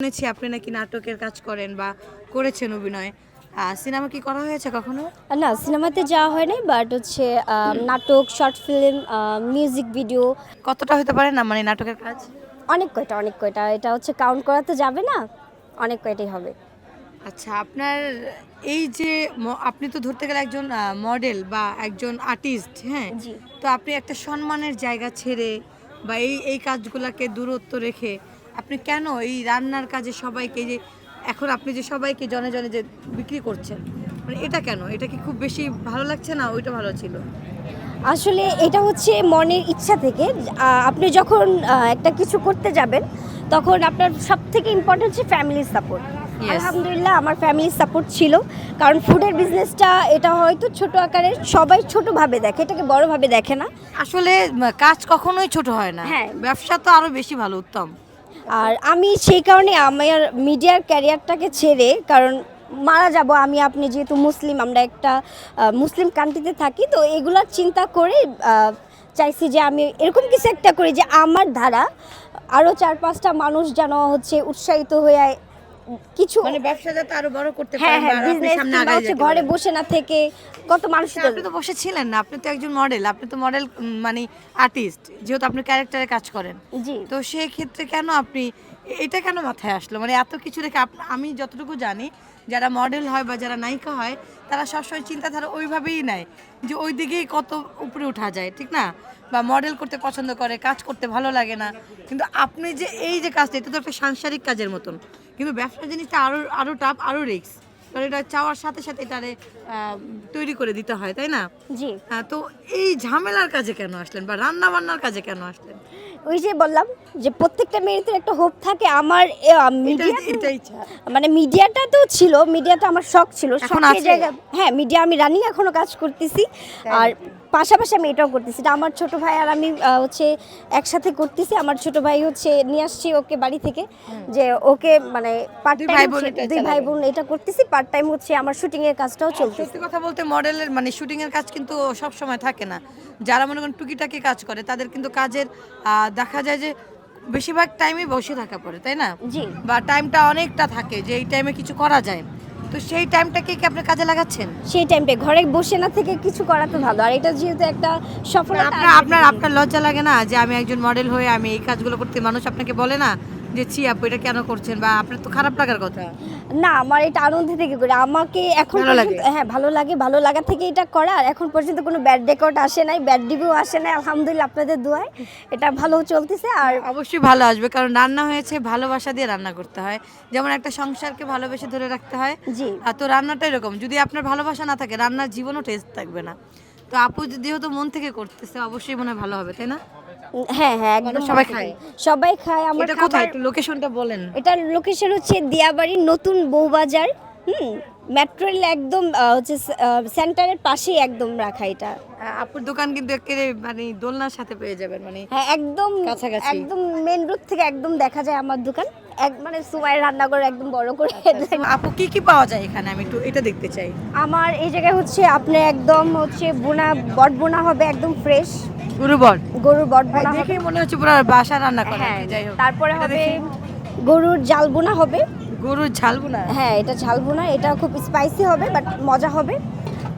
শুনেছি আপনি নাকি নাটকের কাজ করেন বা করেছেন অভিনয়। সিনেমা কি করা হয়েছে কখনো? না সিনেমাতে যাওয়া হয়নি বাট হচ্ছে নাটক শর্ট ফিল্ম মিউজিক ভিডিও কতটা হতে পারে না মানে নাটকের কাজ? অনেক কয়টা অনেক কয়টা। এটা হচ্ছে কাউন্ট করা তো যাবে না অনেক কয়টাই হবে। আচ্ছা আপনার এই যে আপনি তো ধরতে গেলে একজন মডেল বা একজন আর্টিস্ট হ্যাঁ? তো আপনি একটা সম্মানের জায়গা ছেড়ে বা এই এই কাজগুলোকে দূরত্ব রেখে আপনি কেন এই রান্নার কাজে সবাইকে যে এখন আপনি যে সবাইকে জনে জনে যে বিক্রি করছেন মানে এটা কেন? এটা কি খুব বেশি ভালো লাগছে না ওইটা ভালো ছিল? আসলে এটা হচ্ছে মনের ইচ্ছা থেকে। আপনি যখন একটা কিছু করতে যাবেন তখন আপনার সব থেকে ইম্পর্টেন্ট হচ্ছে ফ্যামিলির সাপোর্ট আলহামদুলিল্লাহ আমার ফ্যামিলির সাপোর্ট ছিল। কারণ ফুডের বিজনেসটা এটা হয়তো ছোট আকারে সবাই ছোটোভাবে দেখে এটাকে বড়ভাবে দেখে না। আসলে কাজ কখনোই ছোট হয় না। হ্যাঁ। ব্যবসা তো আরও বেশি ভালো উত্তম। আর আমি সেই কারণে আমার মিডিয়ার ক্যারিয়ারটাকে ছেড়ে, কারণ মারা যাব আমি, আপনি যেহেতু মুসলিম, আমরা একটা মুসলিম কান্ট্রিতে থাকি, তো এগুলার চিন্তা করে চাইছি যে আমি এরকম কিছু একটা করি যে আমার দ্বারা আরও চার পাঁচটা মানুষ যেন হচ্ছে উৎসাহিত হয়ে কিছু মানে ব্যবসা যাতে আরও বড় করতে হ্যাঁ পারেন হ্যাঁ বিজনেস কিংবা হচ্ছে ঘরে বসে না থেকে কত মানুষ আপনি তো বসেছিলেন না আপনি তো একজন মডেল আপনি তো মডেল মানে আর্টিস্ট যেহেতু আপনি ক্যারেক্টারে কাজ করেন। জি। তো সেই ক্ষেত্রে কেন আপনি এটা কেন মাথায় আসলো? মানে এত কিছু রেখে আমি যতটুকু জানি যারা মডেল হয় বা যারা নায়িকা হয় তারা সবসময় চিন্তাধারা ওইভাবেই নেয় যে ওই দিকেই কত উপরে ওঠা যায় ঠিক না? বা মডেল করতে পছন্দ করে কাজ করতে ভালো লাগে না। কিন্তু আপনি যে এই যে কাজটা এটা তো একটা সাংসারিক কাজের মতন। কিন্তু ব্যবসার জিনিসটা আরও আরও টাফ আরও রিক্স কারণ এটা চাওয়ার সাথে সাথে এটারে তৈরি করে দিতে হয় তাই না? জি। তো এই ঝামেলার কাজে কেন আসলেন বা রান্না বান্নার কাজে কেন আসলেন? ওই যে বললাম যে প্রত্যেকটা মেয়েদের একটা হোপ থাকে। আমার মিডিয়া। মানে মিডিয়াটা তো ছিল মিডিয়াটা আমার শখ ছিল। শখের জায়গা হ্যাঁ মিডিয়া আমি রানিং এখনও কাজ করতেছি। আর পাশাপাশি আমি এটাও করতেছি। এটা আমার ছোট ভাই আর আমি হচ্ছে একসাথে করতেছি। আমার ছোট ভাই হচ্ছে নিয়ে আসছি ওকে বাড়ি থেকে। যে ওকে মানে পার্ট টাইম দুই ভাই বোন এটা করতেছি। পার্ট টাইম হচ্ছে আমার শুটিং এর কাজটাও চলতেছে। সত্যি কথা বলতে মডেলের মানে শুটিং এর কাজ কিন্তু সব সময় থাকে না। যারা মনে করেন টুকিটাকি কাজ করে তাদের কিন্তু কাজের দেখা যায় যে বেশিরভাগ টাইমে বসে থাকা পড়ে তাই না? জি। বা টাইমটা অনেকটা থাকে যে এই টাইমে কিছু করা যায়। তো সেই টাইমটাকে কি আপনি কাজে লাগাচ্ছেন? সেই টাইমটা ঘরে বসে না থেকে কিছু করা তো ভালো। আর এটা যেহেতু একটা সফলতা আপনার আপনার আপনার লজ্জা লাগে না যে আমি একজন মডেল হয়ে আমি এই কাজগুলো করতে মানুষ আপনাকে বলে না? যে ছি আপু এটা কেন করছেন? বা আপনার তো খারাপ লাগার কথা। না আমার এটা আনন্দ থেকে করি। আমাকে এখন? হ্যাঁ ভালো লাগে ভালো লাগা থেকে এটা করা। আর এখন পর্যন্ত কোনো ব্যাড রেকর্ড আসে নাই ব্যাড রিভিউ আসে নাই আলহামদুলিল্লাহ আপনাদের দোয়ায়। এটা ভালো চলতেছে আর অবশ্যই ভালো আসবে কারণ রান্না হয়েছে ভালোবাসা দিয়ে রান্না করতে হয়। যেমন একটা সংসারকে ভালোবেসে ধরে রাখতে হয়। জি। আর তো রান্নাটা এরকম যদি আপনার ভালোবাসা না থাকে রান্নার জীবনও টেস্ট থাকবে না। তো আপু যেহেতু মন থেকে করতেছে অবশ্যই মনে হয় ভালো হবে তাই না? হ্যাঁ হ্যাঁ একদম সবাই খায়? সবাই খায় আমার এটা কোথায় একটু লোকেশনটা বলেন। এটা লোকেশন হচ্ছে দিয়াবাড়ির নতুন বউবাজার। হুম মেট্রো রেল একদম হচ্ছে সেন্টারের পাশেই একদম রাখা এটা। আপুর দোকান কিন্তু একেবারে মানে দোলনার সাথে পেয়ে যাবেন মানে হ্যাঁ একদম কাছাকাছি। একদম মেন রোড থেকে একদম দেখা যায় আমার দোকান। এক মানে সুমাইয়ের রান্নাঘর একদম বড় করে আপু কি কি পাওয়া যায় এখানে? আমি একটু এটা দেখতে চাই। আমার এই জায়গায় হচ্ছে আপনি একদম হচ্ছে বোনা বট বোনা হবে একদম ফ্রেশ গুরুবর গরুর বট বোনা হবে। দেখে মনে হচ্ছে পুরো বাসা রান্না করা হ্যাঁ যাই হোক। তারপরে হবে গরুর জাল বোনা হবে। গরুর ঝালবো না হ্যাঁ এটা ঝাল বোনা এটা খুব স্পাইসি হবে বাট মজা হবে।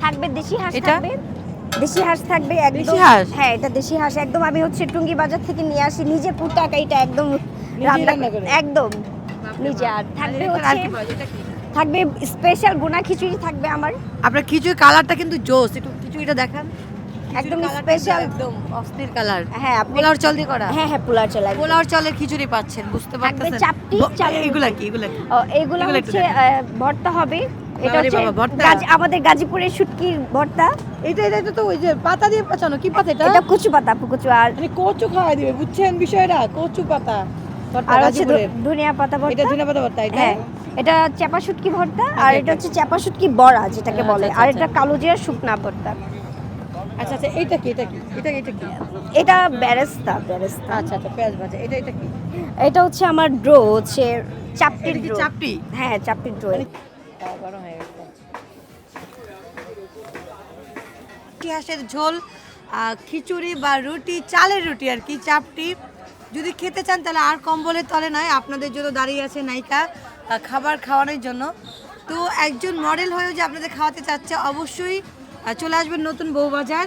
থাকবে দেশি হাঁস এটা? থাকবে। দেশি হাঁস থাকবে একদম দেশি হাঁস? হ্যাঁ এটা দেশি হাঁস। একদম আমি হচ্ছে টুঙ্গি বাজার থেকে নিয়ে আসি নিজে পুরো এটা একদম একদম। নিজে আর থাকবে হচ্ছে? থাকবে স্পেশাল বোনা খিচুড়ি থাকবে আমার। আপনার খিচুড়ি কালারটা কিন্তু জোস। একটু খিচুড়িটা দেখান। একদম স্পেশাল একদম অস্থির কালার হ্যাঁ পোলাওর চাল দিয়ে করা? হ্যাঁ হ্যাঁ চলে পোলাওর চালের খিচুড়ি পাচ্ছেন বুঝতে পারতেছেন? চাপটি, এগুলা কি এগুলা কি? ও, এগুলো এগুলো হচ্ছে ভর্তা হবে। এটা হচ্ছে আমাদের গাজীপুরের শুটকির ভর্তা। এটা এটা তো ওই যে পাতা দিয়ে পাচানো। কি পাতা এটা? এটা কচু পাতা কচু আর মানে কচু খাওয়া দিবে বুঝছেন বিষয়টা? কচু পাতা আর হচ্ছে ধনিয়া পাতা এটা ভর্তা পাতা ভর্তা এটা? হ্যাঁ এটা চাপা শুটকি ভর্তা আর আচ্ছা, এটা হচ্ছে চাপা শুটকি বড়া যেটাকে আচ্ছা, বলে। আচ্ছা, আর আচ্ছা। এটা কালো জিরা শুকনা ভর্তা। আচ্ছা আচ্ছা এটা কি এটা কি এটা এটা কি? এটা বেরেস্তা বেরেস্তা আচ্ছা আচ্ছা পেঁয়াজ ভাজা এটা এটা কি? এটা হচ্ছে আমার ড্রো হচ্ছে চাপটির ড্রো। চাপটি? হ্যাঁ চাপটির ড্রো। গরম হয়ে গেছে। ইতিহাসের ঝোল খিচুড়ি বা রুটি চালের রুটি আর কি চাপটি। যদি খেতে চান তাহলে আর কম্বলের তলে নয়, আপনাদের জন্য দাঁড়িয়ে আছে নায়িকা খাবার খাওয়ানোর জন্য। তো একজন মডেল হয়েও যে আপনাদের খাওয়াতে চাচ্ছে, অবশ্যই চলে আসবেন নতুন বউবাজার।